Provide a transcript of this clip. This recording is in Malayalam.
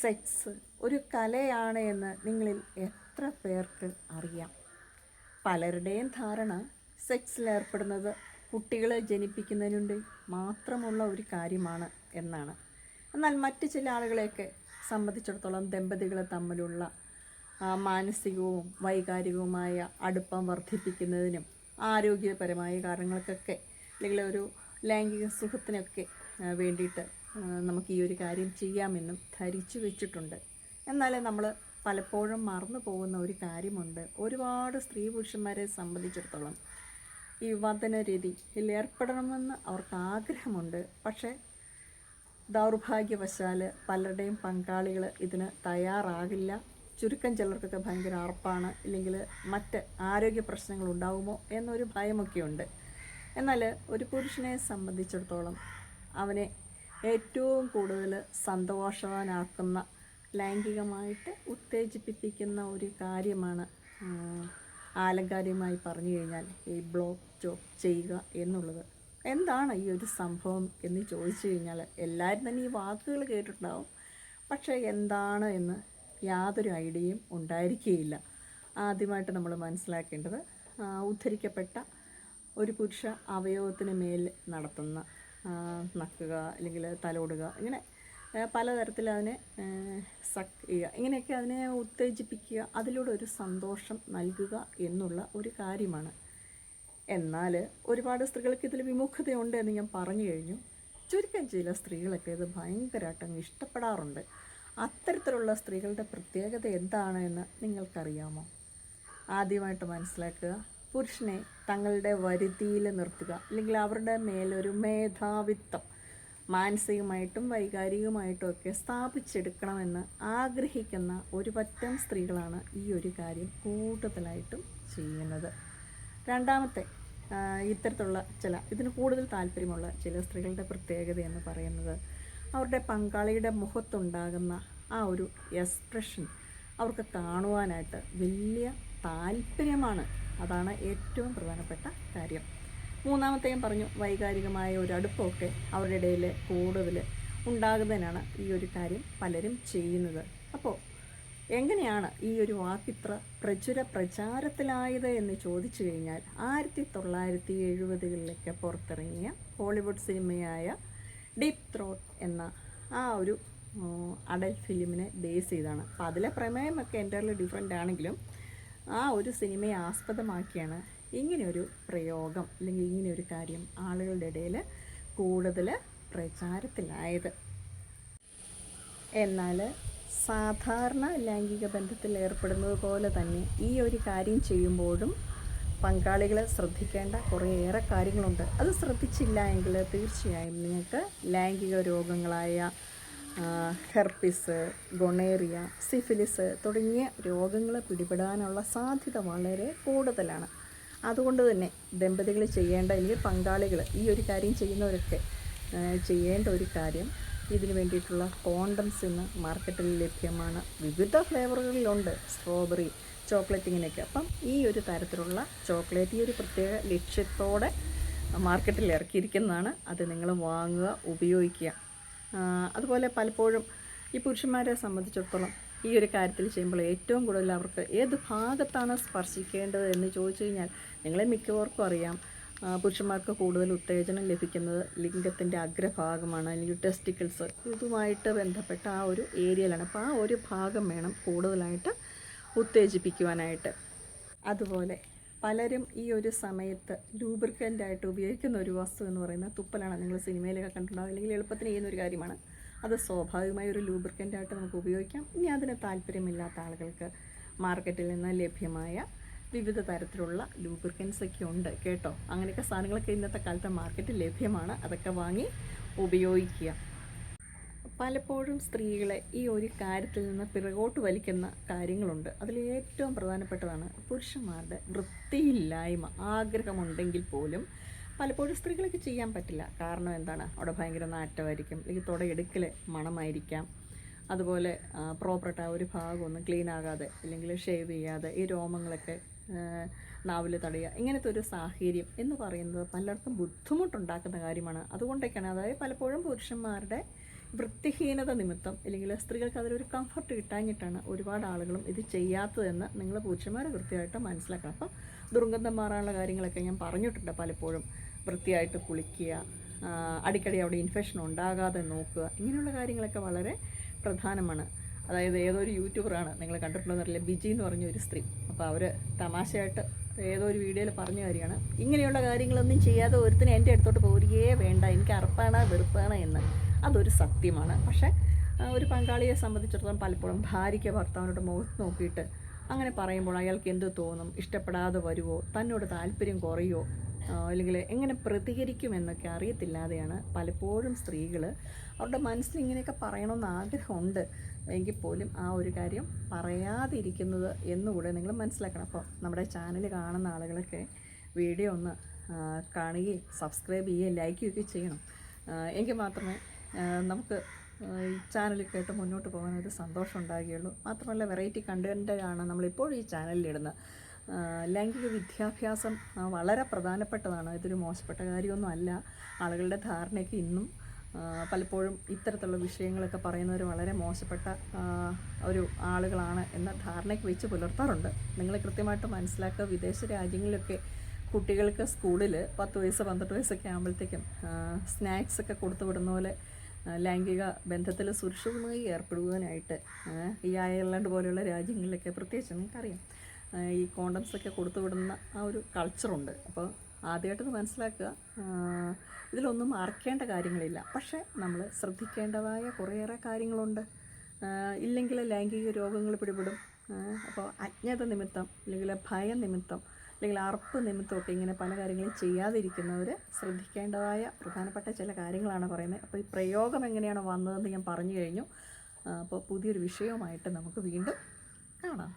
സെക്സ് ഒരു കലയാണ് എന്ന് നിങ്ങളിൽ എത്ര പേർക്ക് അറിയാം? പലരുടെയും ധാരണ സെക്സിൽ ഏർപ്പെടുന്നത് കുട്ടികളെ ജനിപ്പിക്കുന്നതിനുണ്ട് മാത്രമുള്ള ഒരു കാര്യമാണ് എന്നാണ്. എന്നാൽ മറ്റ് ചില ആളുകളെയൊക്കെ സംബന്ധിച്ചിടത്തോളം ദമ്പതികൾ തമ്മിലുള്ള മാനസികവും വൈകാരികവുമായ അടുപ്പം വർദ്ധിപ്പിക്കുന്നതിനും ആരോഗ്യപരമായ കാരണങ്ങൾക്കൊക്കെ അല്ലെങ്കിൽ ഒരു ലൈംഗിക സുഖത്തിനൊക്കെ വേണ്ടിയിട്ട് നമുക്ക് ഈ ഒരു കാര്യം ചെയ്യാമെന്നും ധരിച്ചു വെച്ചിട്ടുണ്ട്. എന്നാൽ നമ്മൾ പലപ്പോഴും മറന്നു പോകുന്ന ഒരു കാര്യമുണ്ട്. ഒരുപാട് സ്ത്രീ പുരുഷന്മാരെ സംബന്ധിച്ചിടത്തോളം ഈ വതനരീതിയിൽ ഏർപ്പെടണമെന്ന് അവർക്ക് ആഗ്രഹമുണ്ട്. പക്ഷേ ദൗർഭാഗ്യവശാൽ പലരുടെയും പങ്കാളികൾ ഇതിന് തയ്യാറാകില്ല. ചുരുക്കം ചിലർക്കൊക്കെ ഭയങ്കര അറപ്പാണ്. ഇല്ലെങ്കിൽ മറ്റ് ആരോഗ്യ പ്രശ്നങ്ങൾ ഉണ്ടാകുമോ എന്നൊരു ഭയമൊക്കെയുണ്ട്. എന്നാൽ ഒരു പുരുഷനെ സംബന്ധിച്ചിടത്തോളം അവനെ ഏറ്റവും കൂടുതൽ സന്തോഷവാനാക്കുന്ന ലൈംഗികമായിട്ട് ഉത്തേജിപ്പിക്കുന്ന ഒരു കാര്യമാണ് ആലങ്കാരികമായി പറഞ്ഞു കഴിഞ്ഞാൽ ഈ ബ്ലോക്ക് ജോബ് ചെയ്യുക എന്നുള്ളത്. എന്താണ് ഈ ഒരു സംഭവം എന്ന് ചോദിച്ചു കഴിഞ്ഞാൽ എല്ലാവരും തന്നെ ഈ വാക്കുകൾ കേട്ടിട്ടുണ്ടാവും. പക്ഷേ എന്താണ് എന്ന് യാതൊരു ഐഡിയയും ഉണ്ടായിരിക്കുകയില്ല ആദ്യമായിട്ട് നമ്മൾ മനസ്സിലാക്കേണ്ടത് ഉദ്ധരിക്കപ്പെട്ട ഒരു പുരുഷ അവയവത്തിന് മേൽ നടത്തുന്ന നക്കുക അല്ലെങ്കിൽ തലോടുക ഇങ്ങനെ പലതരത്തിൽ അതിനെ സക്ക് ചെയ്യുക ഇങ്ങനെയൊക്കെ അതിനെ ഉത്തേജിപ്പിക്കുക അതിലൂടെ ഒരു സന്തോഷം നൽകുക എന്നുള്ള ഒരു കാര്യമാണ്. എന്നാൽ ഒരുപാട് സ്ത്രീകൾക്ക് ഇതിൽ വിമുഖതയുണ്ട് എന്ന് ഞാൻ പറഞ്ഞു കഴിഞ്ഞു. ചുരുക്കം ചില സ്ത്രീകളൊക്കെ ഇത് ഭയങ്കരമായിട്ട് ഇഷ്ടപ്പെടാറുണ്ട്. അത്തരത്തിലുള്ള സ്ത്രീകളുടെ പ്രത്യേകത എന്താണ് എന്ന് നിങ്ങൾക്കറിയാമോ? ആദ്യമായിട്ട് മനസ്സിലാക്കുക പുരുഷനെ തങ്ങളുടെ വരുതിയിൽ നിർത്തുക. അല്ലെങ്കിൽ അവരുടെ മേലൊരു മേധാവിത്വം മാനസികമായിട്ടും വൈകാരികമായിട്ടും ഒക്കെ സ്ഥാപിച്ചെടുക്കണമെന്ന് ആഗ്രഹിക്കുന്ന ഒരു പറ്റം സ്ത്രീകളാണ് ഈ ഒരു കാര്യം കൂടുതലായിട്ടും ചെയ്യുന്നത്. രണ്ടാമത്തെ ഇത്തരത്തിലുള്ള ചില ഇതിന് കൂടുതൽ താല്പര്യമുള്ള ചില സ്ത്രീകളുടെ പ്രത്യേകത എന്ന് പറയുന്നത് അവരുടെ പങ്കാളിയുടെ മുഖത്തുണ്ടാകുന്ന ആ ഒരു എക്സ്പ്രഷൻ അവർക്ക് കാണുവാനായിട്ട് വലിയ താല്പര്യമാണ് അതാണ് ഏറ്റവും പ്രധാനപ്പെട്ട കാര്യം. മൂന്നാമത്തെയും പറഞ്ഞു വൈകാരികമായ ഒരു അടുപ്പമൊക്കെ അവരുടെ ഇടയിൽ കൂടുതൽ ഉണ്ടാകുന്നതിനാണ് ഈ ഒരു കാര്യം പലരും ചെയ്യുന്നത്. അപ്പോൾ എങ്ങനെയാണ് ഈ ഒരു വാക്കിത്ര പ്രചുര പ്രചാരത്തിലായത് എന്ന് ചോദിച്ചു കഴിഞ്ഞാൽ ആയിരത്തി തൊള്ളായിരത്തി എഴുപതുകളിലൊക്കെ പുറത്തിറങ്ങിയ ഹോളിവുഡ് സിനിമയായ ഡീപ് ത്രോട്ട് എന്ന ആ ഒരു അഡൽ ഫിലിമിനെ ബേസ് ചെയ്താണ്. അപ്പോൾ അതിലെ പ്രമേയമൊക്കെ എന്റെ ഡിഫറെന്റ് ആണെങ്കിലും ആ ഒരു സിനിമയെ ആസ്പദമാക്കിയാണ് ഇങ്ങനെയൊരു പ്രയോഗം അല്ലെങ്കിൽ ഇങ്ങനെയൊരു കാര്യം ആളുകളുടെ ഇടയിൽ കൂടുതൽ പ്രചാരത്തിലായത്. എന്നാൽ സാധാരണ ലൈംഗിക ബന്ധത്തിൽ ഏർപ്പെടുന്നത് പോലെ തന്നെ ഈ ഒരു കാര്യം ചെയ്യുമ്പോഴും പങ്കാളികൾ ശ്രദ്ധിക്കേണ്ട കുറേയേറെ കാര്യങ്ങളുണ്ട്. അത് ശ്രദ്ധിച്ചില്ല എങ്കിൽ തീർച്ചയായും നിങ്ങൾക്ക് ലൈംഗിക രോഗങ്ങളായ ഹെർപ്പിസ് ഗൊണേറിയ സിഫിലിസ് തുടങ്ങിയ രോഗങ്ങൾ പിടിപെടാനുള്ള സാധ്യത വളരെ കൂടുതലാണ്. അതുകൊണ്ട് തന്നെ ദമ്പതികൾ ചെയ്യേണ്ട അല്ലെങ്കിൽ പങ്കാളികൾ ഈ ഒരു കാര്യം ചെയ്യുന്നവരൊക്കെ ചെയ്യേണ്ട ഒരു കാര്യം ഇതിന് വേണ്ടിയിട്ടുള്ള കോണ്ടംസ് ഇന്ന് മാർക്കറ്റിൽ ലഭ്യമാണ്. വിവിധ ഫ്ലേവറുകളിലുണ്ട് സ്ട്രോബെറി ചോക്ലേറ്റ് ഇങ്ങനെയൊക്കെ. അപ്പം ഈ ഒരു തരത്തിലുള്ള ചോക്ലേറ്റ് ഈ ഒരു പ്രത്യേക ലക്ഷ്യത്തോടെ മാർക്കറ്റിൽ ഇറക്കിയിരിക്കുന്നതാണ്. അത് നിങ്ങൾ വാങ്ങുക ഉപയോഗിക്കുക. അതുപോലെ പലപ്പോഴും ഈ പുരുഷന്മാരെ സംബന്ധിച്ചിടത്തോളം ഈ ഒരു കാര്യത്തിൽ ചെയ്യുമ്പോൾ ഏറ്റവും കൂടുതൽ അവർക്ക് ഏത് ഭാഗത്താണ് സ്പർശിക്കേണ്ടത് എന്ന് ചോദിച്ചു കഴിഞ്ഞാൽ നിങ്ങളെ മിക്കവർക്കും അറിയാം. പുരുഷന്മാർക്ക് കൂടുതൽ ഉത്തേജനം ലഭിക്കുന്നത് ലിംഗത്തിന്റെ അഗ്രഭാഗമാണ് അല്ലെങ്കിൽ ടെസ്റ്റിക്കിൾസ് ഇതുമായിട്ട് ബന്ധപ്പെട്ട ആ ഒരു ഏരിയയിലാണ്. അപ്പോൾ ആ ഒരു ഭാഗം വേണം കൂടുതലായിട്ട് ഉത്തേജിപ്പിക്കുവാനായിട്ട്. അതുപോലെ പലരും ഈ ഒരു സമയത്ത് ലൂബ്രിക്കന്റ് ആയിട്ട് ഉപയോഗിക്കുന്ന ഒരു വസ്തു എന്ന് പറയുന്നത് തുപ്പലാണ്. നിങ്ങൾ സിനിമയിലൊക്കെ കണ്ടിട്ടുണ്ടാവും. അല്ലെങ്കിൽ എളുപ്പത്തിന് ചെയ്യുന്ന ഒരു കാര്യമാണ്. അത് സ്വാഭാവികമായ ഒരു ലൂബ്രിക്കന്റ് ആയിട്ട് നമുക്ക് ഉപയോഗിക്കാം. ഇനി അതിന് താല്പര്യമില്ലാത്ത ആളുകൾക്ക് മാർക്കറ്റിൽ നിന്ന് ലഭ്യമായ വിവിധ തരത്തിലുള്ള ലൂബ്രിക്കൻസ് ഒക്കെ ഉണ്ട് കേട്ടോ. അങ്ങനെയൊക്കെ സാധനങ്ങളൊക്കെ ഇന്നത്തെ കാലത്ത് മാർക്കറ്റിൽ ലഭ്യമാണ്. അതൊക്കെ വാങ്ങി ഉപയോഗിക്കുക. പലപ്പോഴും സ്ത്രീകളെ ഈ ഒരു കാര്യത്തിൽ നിന്ന് പിറകോട്ട് വലിക്കുന്ന കാര്യങ്ങളുണ്ട്. അതിൽ ഏറ്റവും പ്രധാനപ്പെട്ടതാണ് പുരുഷന്മാരുടെ വൃത്തിയില്ലായ്മ ആഗ്രഹമുണ്ടെങ്കിൽ പോലും പലപ്പോഴും സ്ത്രീകൾക്ക് ചെയ്യാൻ പറ്റില്ല. കാരണം എന്താണ്? അവിടെ ഭയങ്കര നാറ്റമായിരിക്കും. അല്ലെങ്കിൽ തുടയെടുക്കൽ മണമായിരിക്കാം. അതുപോലെ പ്രോപ്പറായിട്ട് ആ ഒരു ഭാഗമൊന്നും ക്ലീൻ ആകാതെ അല്ലെങ്കിൽ ഷേവ് ചെയ്യാതെ ഈ രോമങ്ങളൊക്കെ നാവിൽ തടയുക ഇങ്ങനത്തെ ഒരു സാഹചര്യം എന്ന് പറയുന്നത് പലർക്കും ബുദ്ധിമുട്ടുണ്ടാക്കുന്ന കാര്യമാണ്. അതുകൊണ്ടൊക്കെയാണ്. അതായത് പലപ്പോഴും പുരുഷന്മാരുടെ വൃത്തിഹീനത നിമിത്തം അല്ലെങ്കിൽ സ്ത്രീകൾക്ക് അതിലൊരു കംഫർട്ട് കിട്ടാഞ്ഞിട്ടാണ് ഒരുപാട് ആളുകളും ഇത് ചെയ്യാത്തതെന്ന് നിങ്ങൾ പുരുഷന്മാർ കൃത്യമായിട്ട് മനസ്സിലാക്കണം. അപ്പം ദുർഗന്ധം മാറാനുള്ള കാര്യങ്ങളൊക്കെ ഞാൻ പറഞ്ഞിട്ടുണ്ട് പലപ്പോഴും. വൃത്തിയായിട്ട് കുളിക്കുക അടിക്കടി അവിടെ ഇൻഫെക്ഷൻ ഉണ്ടാകാതെ നോക്കുക ഇങ്ങനെയുള്ള കാര്യങ്ങളൊക്കെ വളരെ പ്രധാനമാണ്. അതായത് ഏതൊരു യൂട്യൂബറാണ് നിങ്ങൾ കണ്ടിട്ടുള്ളതെന്നറിയില്ല ബിജി എന്ന് പറഞ്ഞ ഒരു സ്ത്രീ. അപ്പോൾ അവർ തമാശയായിട്ട് ഏതോ ഒരു വീഡിയോയിൽ പറഞ്ഞ കാര്യമാണ്. ഇങ്ങനെയുള്ള കാര്യങ്ങളൊന്നും ചെയ്യാതെ ഒരുത്തിന് എന്റെ അടുത്തോട്ട് പോരുകയേ വേണ്ട. എനിക്ക് അറപ്പാണ് വെറുപ്പാണ് എന്ന്. അതൊരു സത്യമാണ്. പക്ഷേ ഒരു പങ്കാളിയെ സംബന്ധിച്ചിടത്തോളം പലപ്പോഴും ഭാര്യയ്ക്ക് ഭർത്താവിനോട് മുഖത്ത് നോക്കിയിട്ട് അങ്ങനെ പറയുമ്പോൾ അയാൾക്ക് എന്ത് തോന്നും? ഇഷ്ടപ്പെടാതെ വരുവോ? തന്നോട് താല്പര്യം കുറയോ അല്ലെങ്കിൽ എങ്ങനെ പ്രതികരിക്കുമെന്നൊക്കെ അറിയത്തില്ലാതെയാണ് പലപ്പോഴും സ്ത്രീകൾ അവരുടെ മനസ്സിൽ ഇങ്ങനെയൊക്കെ പറയണമെന്ന് ആഗ്രഹമുണ്ട്. എങ്കിൽ പോലും ആ ഒരു കാര്യം പറയാതിരിക്കുന്നത് എന്നുകൂടെ നിങ്ങൾ മനസ്സിലാക്കണം. അപ്പോൾ നമ്മുടെ ചാനൽ കാണുന്ന ആളുകളൊക്കെ വീഡിയോ ഒന്ന് കാണുകയും സബ്സ്ക്രൈബ് ചെയ്യുകയും ലൈക്ക് ചെയ്യുകയും ചെയ്യണം. എങ്കിൽ മാത്രമേ നമുക്ക് ഈ ചാനൽ കേട്ട് മുന്നോട്ട് പോകാൻ ഒരു സന്തോഷം ഉണ്ടാകുകയുള്ളൂ മാത്രമല്ല വെറൈറ്റി കണ്ടന്റാണ് നമ്മളിപ്പോൾ ഈ ചാനലിലിടുന്നത് ലൈംഗിക വിദ്യാഭ്യാസം വളരെ പ്രധാനപ്പെട്ടതാണ്. ഇതൊരു മോശപ്പെട്ട കാര്യമൊന്നും അല്ല. ആളുകളുടെ ധാരണയ്ക്ക് ഇന്നും പലപ്പോഴും ഇത്തരത്തിലുള്ള വിഷയങ്ങളൊക്കെ പറയുന്നവർ വളരെ മോശപ്പെട്ട ഒരു ആളുകളാണ് എന്ന ധാരണയ്ക്ക് വെച്ച് പുലർത്താറുണ്ട്. നിങ്ങൾ കൃത്യമായിട്ട് മനസ്സിലാക്കുക വിദേശ രാജ്യങ്ങളിലൊക്കെ കുട്ടികൾക്ക് സ്കൂളിൽ പത്ത് വയസ്സ് പന്ത്രണ്ട് വയസ്സൊക്കെ ആകുമ്പോഴത്തേക്കും സ്നാക്സൊക്കെ കൊടുത്തു വിടുന്ന പോലെ ലൈംഗിക ബന്ധത്തിൽ സുരക്ഷിതമായി ഏർപ്പെടുവാനായിട്ട് ഈ അയർലൻഡ് പോലെയുള്ള രാജ്യങ്ങളിലൊക്കെ പ്രത്യേകിച്ച് നിങ്ങൾക്കറിയാം ഈ കോണ്ടംസൊക്കെ കൊടുത്തു വിടുന്ന ആ ഒരു കൾച്ചറുണ്ട് അപ്പോൾ ആദ്യമായിട്ടത് മനസ്സിലാക്കുക ഇതിലൊന്നും മറക്കേണ്ട കാര്യങ്ങളില്ല. പക്ഷേ നമ്മൾ ശ്രദ്ധിക്കേണ്ടതായ കുറേയേറെ കാര്യങ്ങളുണ്ട്. ഇല്ലെങ്കിൽ ലൈംഗിക രോഗങ്ങൾ പിടിപെടും. അപ്പോൾ അജ്ഞത നിമിത്തം അല്ലെങ്കിൽ ഭയം നിമിത്തം അല്ലെങ്കിൽ അർപ്പ് നിമിത്തമൊക്കെ ഇങ്ങനെ പല കാര്യങ്ങളും ചെയ്യാതിരിക്കുന്നവർ ശ്രദ്ധിക്കേണ്ടതായ പ്രധാനപ്പെട്ട ചില കാര്യങ്ങളാണ് പറയുന്നത്. അപ്പോൾ ഈ പ്രയോഗം എങ്ങനെയാണ് വന്നതെന്ന് ഞാൻ പറഞ്ഞു കഴിഞ്ഞു. അപ്പോൾ പുതിയൊരു വിഷയവുമായിട്ട് നമുക്ക് വീണ്ടും കാണാം.